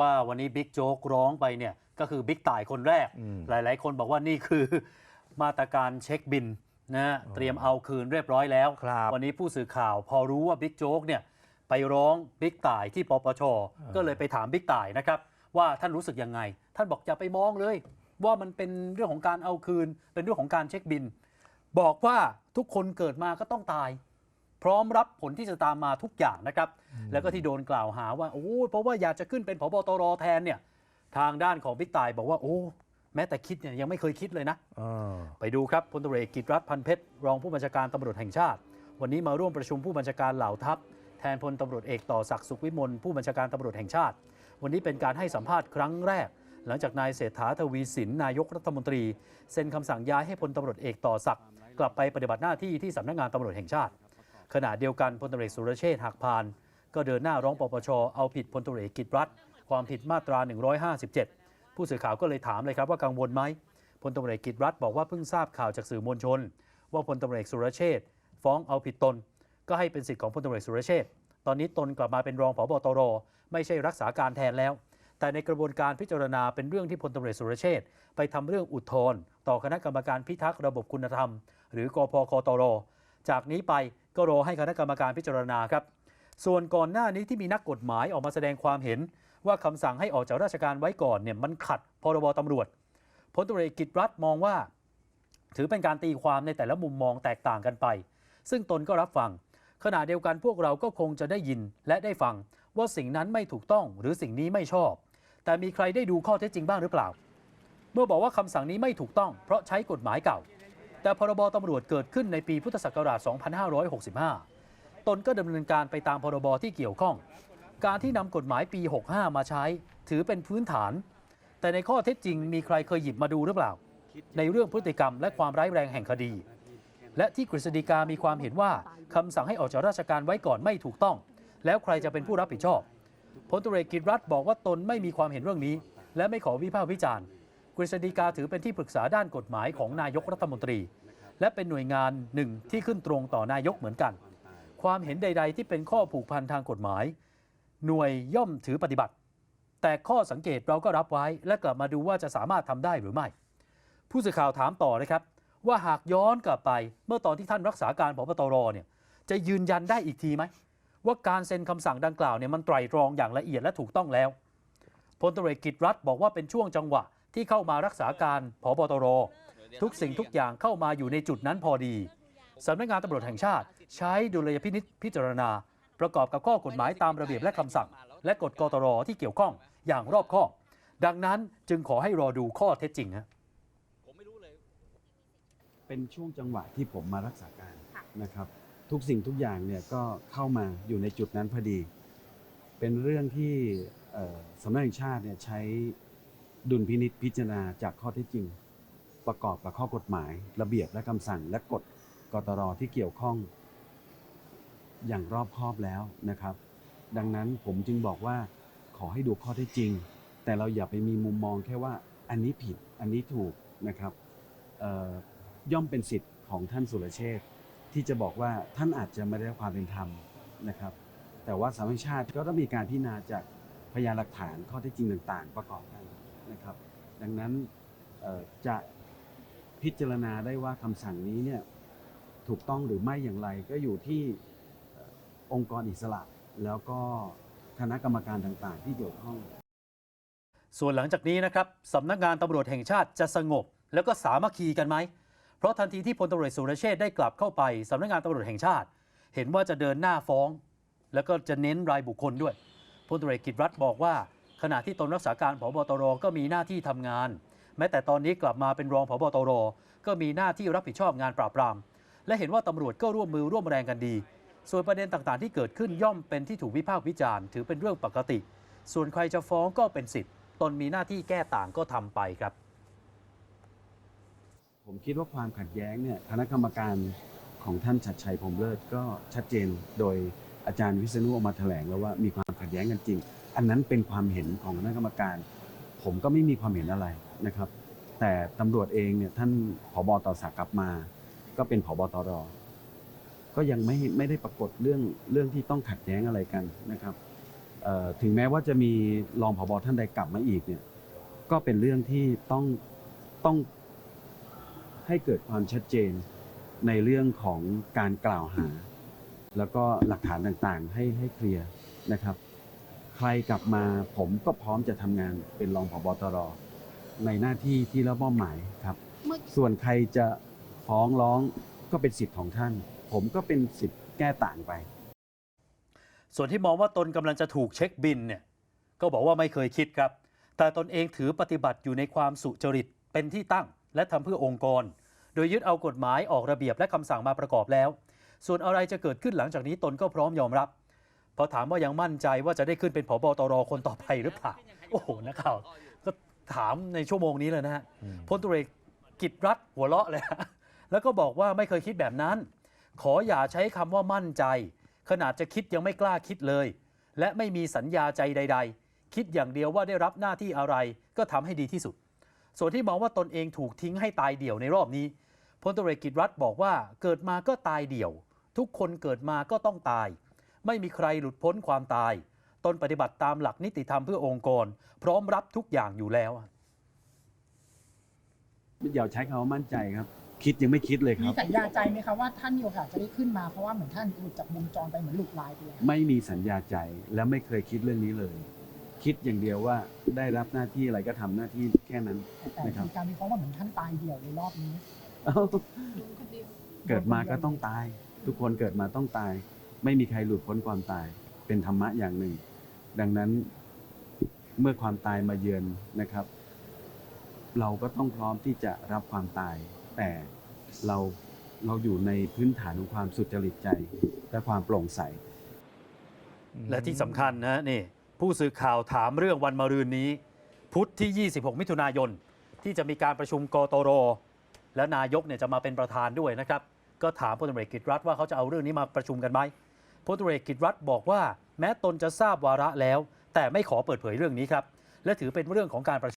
ว่าวันนี้บิ๊กโจ๊กร้องไปเนี่ยก็คือบิ๊กต่ายคนแรกอืมหลาย ๆ คนบอกว่านี่คือมาตรการเช็คบินนะฮะเตรียมเอาคืนเรียบร้อยแล้วครับวันนี้ผู้สื่อข่าวพอรู้ว่าบิ๊กโจ๊กเนี่ยไปร้องบิ๊กต่ายที่ปปชก็เลยไปถามบิ๊กต่ายนะครับ ว่าท่านรู้สึกยังไง ท่านบอกอย่าไปมองเลย ว่ามันเป็นเรื่องของการเอาคืน เป็นเรื่องของการเช็คบิน บอกว่าทุกคนเกิดมาก็ต้องตาย พร้อมรับผลที่จะตามมาทุกอย่างนะครับ แล้วก็ที่โดนกล่าวหาว่าโอ้ยเพราะว่าอยากจะขึ้นเป็นผบตรแทนเนี่ยทางด้านของบิ๊กต่ายบอกว่าโอ้แม้แต่คิดเนี่ยยังไม่เคยคิดเลยนะเออไปดูครับพลตำรวจเอกกิตรัฐพันเพชรรองผู้บัญชาการตำรวจแห่งชาติ วันนี้มาร่วมประชุมผู้บัญชาการเหล่าทัพ แทนพลตำรวจเอกต่อศักดิ์สุขวิมลผู้บัญชาการตำรวจแห่งชาติ วันนี้เป็นการให้สัมภาษณ์ครั้งแรก หลังจากนายเศรษฐาทวีสินนายกรัฐมนตรี เซ็นคำสั่งย้ายให้พลตำรวจเอกต่อศักดิ์กลับไปปฏิบัติหน้าที่ที่สำนักงานตำรวจแห่งชาติ ขณะเดียวกันพลตำรวจเอกสุรเชษฐ์หักพาน ก็เดินหน้าร้องปปชเอาผิดพลตำรเอกกิตรัฐความผิดมาตรา 157 ผู้สื่อข่าวก็เลยถามเลยครับว่ากังวลไหมพลตำรวจเอกกิตรัฐบอกว่าเพิ่งทราบข่าวจากสื่อมวลชน ว่าพลตำรวจเอกสุรเชษฟ้องเอาผิดตน ก็ให้เป็นสิทธิ์ของพลตำรวจเอกสุรเชษตอนนี้ตนกลับมาเป็นรองผบตรไม่ใช่รักษาการแทนแล้ว แต่ในกระบวนการพิจารณาเป็นเรื่องที่พลตำรวจเอกสุรเชษไปทำเรื่องอุทธรณ์ต่อคณะกรรมการพิทักษ์ระบบคุณธรรม หรือกพคตร จากนี้ไปก็รอให้คณะกรรมการพิจารณาครับ ส่วนก่อนหน้านี้ที่มีนักกฎหมายออกมาแสดงความเห็น ว่าคำสั่งให้ออกจากราชการไว้ก่อนเนี่ยมันขัดพรบตำรวจพลตำรวจเอกกิตรัฐมองว่า ถือเป็นการตีความในแต่ละมุมมองแตกต่างกันไป ซึ่งตนก็รับฟัง ขณะเดียวกันพวกเราก็คงจะได้ยินและได้ฟัง ว่าสิ่งนั้นไม่ถูกต้องหรือสิ่งนี้ไม่ชอบ แต่มีใครได้ดูข้อเท็จจริงบ้างหรือเปล่า เมื่อบอกว่าคำสั่งนี้ไม่ถูกต้อง เพราะใช้กฎหมายเก่า แต่พรบตำรวจเกิดขึ้นในปีพุทธศักราช 2565 ตนก็ดำเนินการไปตามพรบที่เกี่ยวข้อง การที่นำกฎหมายปี 65 มาใช้ ถือเป็นพื้นฐาน แต่ในข้อเท็จจริงมีใครเคยหยิบมาดูหรือเปล่า ในเรื่องพฤติกรรมและความร้ายแรงแห่งคดี และที่กฤษฎีกามีความเห็นว่าคำสั่งให้ออกจากราชการไว้ก่อนไม่ถูกต้อง แล้วใครจะเป็นผู้รับผิดชอบพลตุเรกิจรัฐบอกว่าตนไม่มีความเห็นเรื่องนี้ และไม่ขอวิพากษ์วิจารณ์กฤษฎีกาถือเป็นที่ปรึกษาด้านกฎหมายของนายกรัฐมนตรี และเป็นหน่วยงานหนึ่งที่ขึ้นตรงต่อนายกเหมือนกัน ความเห็นใด ๆ ที่เป็นข้อผูกพันทางกฎหมาย หน่วยย่อมถือปฏิบัติ แต่ข้อสังเกตเราก็รับไว้และกลับมาดูว่าจะสามารถทำได้หรือไม่ ผู้สื่อข่าวถามต่อนะครับ ว่าหากย้อนกลับไปเมื่อตอนที่ท่านรักษาการพบตรเนี่ยจะยืนยันได้อีกทีไหมว่าการเซ็นคำสั่งดังกล่าวเนี่ยมันไตรตรองอย่างละเอียดและถูกต้องแล้วพลตรวจเอกกิตรัฐบอกว่าเป็นช่วงจังหวะที่เข้ามารักษาการพบตร ทุกสิ่งทุกอย่างเข้ามาอยู่ในจุดนั้นพอดีสำนักงานตำรวจแห่งชาติ ใช้ดุลยพินิษพิจารณา ประกอบกับข้อกฎหมายตามระเบียบและคำสั่ง และกฎกตรที่เกี่ยวข้องอย่างรอบคอบ ดังนั้นจึงขอให้รอดูข้อเท็จจริงฮะเป็นช่วงจังหวะที่ผมมารักษาการค่ะนะครับ ทุกสิ่งทุกอย่างเนี่ยก็เข้ามาอยู่ในจุดนั้นพอดี เป็นเรื่องที่เอ่อสำนักงานแห่งชาติเนี่ยใช้ดุลพินิษพิจารณาจากข้อเท็จจริง ประกอบกับข้อกฎหมาย ระเบียบและคำสั่งและกฎกตรที่เกี่ยวข้อง อย่างรอบคอบแล้วนะครับ ดังนั้นผมจึงบอกว่าขอให้ดูข้อเท็จจริง แต่เราอย่าไปมีมุมมองแค่ว่าอันนี้ผิดอันนี้ถูกนะครับย่อมเป็นสิทธิ์ของท่านสุรเชษที่จะบอกว่าท่านอาจจะไม่ได้ความเป็นธรรมนะครับ แต่ว่าสามัญชาติก็ต้องมีการพิจารณาจากพยานหลักฐานข้อเท็จจริงต่างๆ ประกอบกันนะครับ ดังนั้นจะพิจารณาได้ว่าคำสั่งนี้เนี่ยถูกต้องหรือไม่อย่างไรก็อยู่ที่ องค์กรอิสระ แล้วก็คณะกรรมการต่างๆ ที่เกี่ยวข้อง ส่วนหลังจากนี้นะครับสำนักงานตำรวจแห่งชาติจะสงบ แล้วก็สามัคคีกันไหม เพราะทันทีที่พลตำรวจสุรเชษได้กลับเข้าไปสำนักงานตำรวจแห่งชาติ เห็นว่าจะเดินหน้าฟ้อง แล้วก็จะเน้นรายบุคคลด้วยพลตำรวจเอกกิตรัฐบอกว่า ขณะที่ตนรักษาการผบตรก็มีหน้าที่ทำงาน แม้แต่ตอนนี้กลับมาเป็นรองผบตรก็มีหน้าที่รับผิดชอบงานปราบปราม และเห็นว่าตำรวจก็ร่วมมือร่วมแรงกันดี ส่วนประเด็นต่างๆ ที่เกิดขึ้นย่อมเป็นที่ถูกวิพากษ์วิจารณ์ถือเป็นเรื่องปกติ ส่วนใครจะฟ้องก็เป็นสิทธิ์ตนมีหน้าที่แก้ต่างก็ทำไปครับ ผมคิดว่าความขัดแย้งเนี่ยคณะกรรมการของท่านชัดชัยพรมเลิศก็ชัดเจนโดยอาจารย์วิษณุออกมาแถลงแล้วว่ามีความขัดแย้งกันจริง อันนั้นเป็นความเห็นของคณะกรรมการ ผมก็ไม่มีความเห็นอะไรนะครับ แต่ตำรวจเองเนี่ยท่านผบต่อศักดิ์กลับมา ก็เป็นผบตร ก็ยังไม่ไม่ได้ปรากฏเรื่องเรื่องที่ต้องขัดแย้งอะไรกันนะครับเอ่อถึงแม้ว่าจะมีรองผบท่านใดกลับมาอีกเนี่ยก็เป็นเรื่องที่ต้องต้องให้เกิดความชัดเจนในเรื่องของการกล่าวหา แล้วก็หลักฐานต่างๆ ให้ให้เคลียร์นะครับ ใครกลับมาผมก็พร้อมจะทำงานเป็นรองผบตรในหน้าที่ที่รับมอบหมายครับเมื่อส่วนใครจะฟ้องร้องก็เป็นสิทธิ์ของท่าน ผมก็เป็นสิทธิ์แก้ต่างไป ส่วนที่มองว่าตนกำลังจะถูกเช็คบินเนี่ยก็บอกว่าไม่เคยคิดครับ แต่ตนเองถือปฏิบัติอยู่ในความสุจริตเป็นที่ตั้ง และทำเพื่อองค์กร โดยยึดเอากฎหมายออกระเบียบและคำสั่งมาประกอบแล้ว ส่วนอะไรจะเกิดขึ้นหลังจากนี้ตนก็พร้อมยอมรับพอถามว่ายังมั่นใจว่าจะได้ขึ้นเป็นผบตรคนต่อไปหรือเปล่าโอ้โหนักข่าวก็ถามในชั่วโมงนี้เลยนะฮะพลตุเรกกิจรัฐหัวเราะเลยฮะแล้วก็บอกว่าไม่เคยคิดแบบนั้น ขออย่าใช้คำว่ามั่นใจ ขนาดจะคิดยังไม่กล้าคิดเลย และไม่มีสัญญาใจใด ๆ คิดอย่างเดียวว่าได้รับหน้าที่อะไรก็ทำให้ดีที่สุด ส่วนที่มองว่าตนเองถูกทิ้งให้ตายเดี่ยวในรอบนี้พลตรกกิจรัฐบอกว่าเกิดมาก็ตายเดี่ยว ทุกคนเกิดมาก็ต้องตาย ไม่มีใครหลุดพ้นความตาย ตนปฏิบัติตามหลักนิติธรรมเพื่อองค์กร พร้อมรับทุกอย่างอยู่แล้วอย่าใช้คำว่ามั่นใจครับ คิดยังไม่คิดเลยคมีรับ สัญญาใจไหมคะว่าท่านมีโอกาสจะได้ขึ้นมาเพราะว่าเหมือนท่านหลุดจากวงจรไปเหมือนหลุดลายไปแล้วไม่มีสัญญาใจและไม่เคยคิดเรื่องนี้เลย คิดอย่างเดียวว่าได้รับหน้าที่อะไรก็ทำหน้าที่แค่นั้น แต่นะครับ มีการวิเคราะห์ว่าเหมือนท่านตายเดี่ยวในรอบนี้เอ้าเกิดมาก็ต้องตาย ทุกคนเกิดมาต้องตาย ไม่มีใครหลุดพ้นความตายเป็นธรรมะอย่างหนึ่ง ดังนั้นเมื่อความตายมาเยือนนะครับ เราก็ต้องพร้อมที่จะรับความตาย แต่เราเราอยู่ในพื้นฐานของความสุจริตใจและความโปร่งใส และที่สำคัญนะนี่ผู้สื่อข่าวถามเรื่องวันมะรืนนี้ พุธที่ 26 มิถุนายน ที่จะมีการประชุมกตรและนายกเนี่ยจะมาเป็นประธานด้วยนะครับ ก็ถามพลตำรวจเอกกิจรัฐว่าเขาจะเอาเรื่องนี้มาประชุมกันไหมพลตำรวจเกกิจรัฐบอกว่า แม้ตนจะทราบวาระแล้ว แต่ไม่ขอเปิดเผยเรื่องนี้ครับ และถือเป็นเรื่องของการประ